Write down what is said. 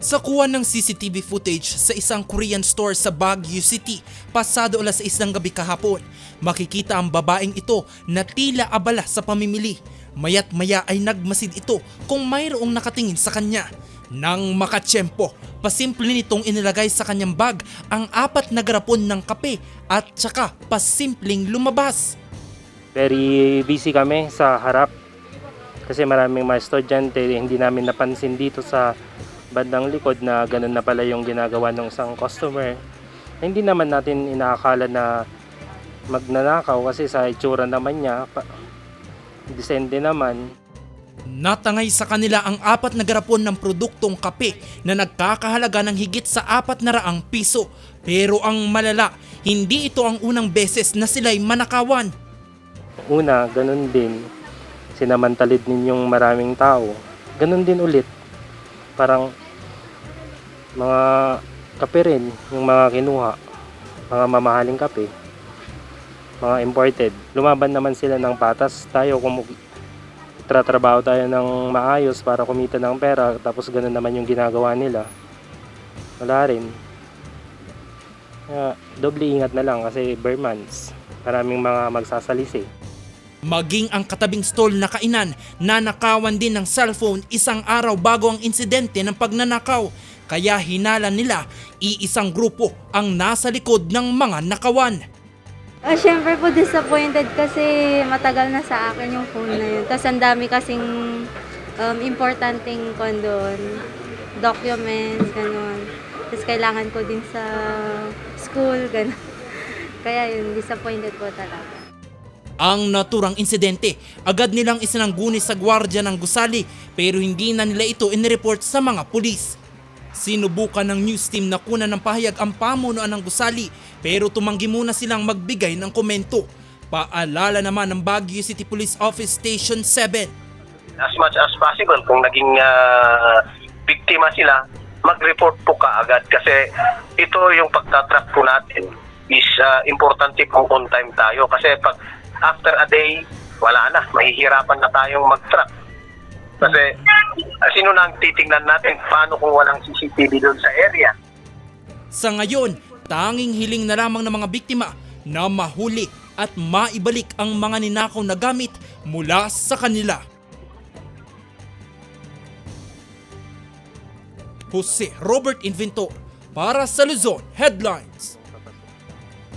Sa kuha ng CCTV footage sa isang Korean store sa Baguio City, pasado alas 6 ng gabi kahapon, makikita ang babaeng ito na tila abala sa pamimili. Mayat maya ay nagmasid ito kung mayroong nakatingin sa kanya. Nang makatsyempo, pasimple nitong inilagay sa kanyang bag ang apat na garapon ng kape at saka pasimpleng lumabas. Very busy kami sa harap kasi maraming mga estudyante hindi namin napansin dito sa bandang likod na ganun na pala yung ginagawa ng isang customer. Hindi naman natin inaakala na magnanakaw kasi sa itsura naman niya, pa, disente naman. Natangay sa kanila ang apat na garapon ng produktong kape na nagkakahalaga ng higit sa apat na raang piso. Pero ang malala, hindi ito ang unang beses na sila'y manakawan. Una, ganun din, sinamantalid ninyong maraming tao. Ganun din ulit. Parang mga kape rin, yung mga kinuha, mga mamahaling kape, mga imported. Lumaban naman sila ng patas. Tayo kung tratrabaho tayo ng maayos para kumita ng pera, tapos ganun naman yung ginagawa nila. Wala rin. Kaya, doble ingat na lang kasi bare months. Maraming mga magsasalisi. Maging ang katabing stall na kainan, nanakawan din ng cellphone isang araw bago ang insidente ng pagnanakaw. Kaya hinala nila, iisang grupo ang nasa likod ng mga nakawan. Ah, syempre po disappointed kasi matagal na sa akin yung phone na yun. Tapos ang dami kasing um, importanteng kon doon, documents, gano'n. Tapos kailangan ko din sa school, gano'n. Kaya yun, disappointed po talaga. Ang naturang insidente, agad nilang isinangguni sa gwardya ng gusali pero hindi na nila ito inireport sa mga pulis. Sinubukan ng news team na kunan ng pahayag ang pamunuan ng gusali pero tumanggi muna silang magbigay ng komento. Paalala naman ng Baguio City Police Office Station 7 as much as possible kung naging ah, biktima sila, mag-report po kaagad kasi ito yung pagtatrack po natin. Is ah, importante kung on time tayo. Kasi pag after a day, wala na, mahihirapan na tayong mag-track. Kasi sino na ang titingnan natin paano kung walang CCTV doon sa area? Sa ngayon, tanging hiling na lamang ng mga biktima na mahuli at maibalik ang mga ninakaw na gamit mula sa kanila. Jose Robert Inventor para sa Luzon Headlines.